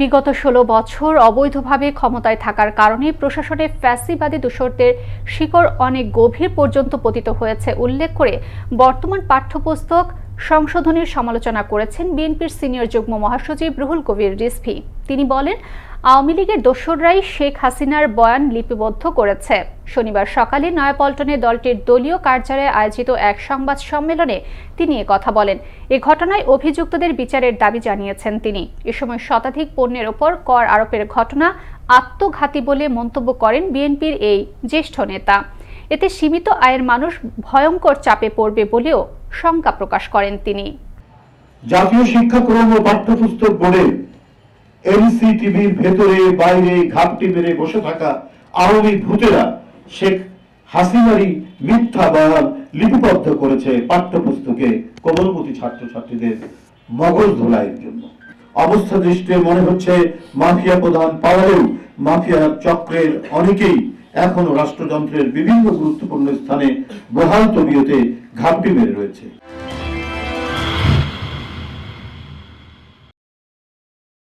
বিগত ষোলো বছর অবৈধভাবে ক্ষমতায় থাকার কারণে প্রশাসনে ফ্যাসিবাদী দূষরদের শিকড় অনেক গভীর পর্যন্ত পতিত হয়েছে, উল্লেখ করে বর্তমান পাঠ্যপুস্তক সংশোধনের সমালোচনা করেছেন বিএনপির সিনিয়র যুগ্ম মহাসচিব রুহুল কবির রিজভি। তিনি বলেন, আওয়ামী লীগের দোসররাই শেখ হাসিনার বয়ান লিপিবদ্ধ করেছে। শনিবার সকালে নয়াপল্টনে দলটির দলীয় কার্যালয়ে আয়োজিত এক সংবাদ সম্মেলনে তিনি কথা বলেন। এ ঘটনায় অভিযুক্তদের বিচারের দাবি জানিয়েছেন তিনি। এ সময় শতাধিক পণ্যের ওপর কর আরোপের ঘটনা আত্মঘাতী বলে মন্তব্য করেন বিএনপির এই জ্যেষ্ঠ নেতা। এতে সীমিত আয়ের মানুষ ভয়ঙ্কর চাপে পড়বে বলেও শঙ্কা প্রকাশ করেন তিনি। জাতীয় শিক্ষাক্রম ও পাঠ্যপুস্তক বোর্ডে এনসিটিভির ভেতরে, বাইরে, ঘাপটি মেরে বসে থাকা আওয়ামী ভূতেরা শেখ হাসিনারই মিথ্যা বয়ান লিপিবদ্ধ করেছে পাঠ্যপুস্তকে কোমলমতি ছাত্রছাত্রীদের মগজ ধোলাইয়ের জন্য। অবস্থা দৃষ্টে মনে হচ্ছে মাফিয়া প্রধান পাওয়ালেও মাফিয়া চক্রের অনেকেই এখনও রাষ্ট্রযন্ত্রের বিভিন্ন গুরুত্বপূর্ণ স্থানে বহাল তবিয়তে ঘাপটি মেরে রয়েছে।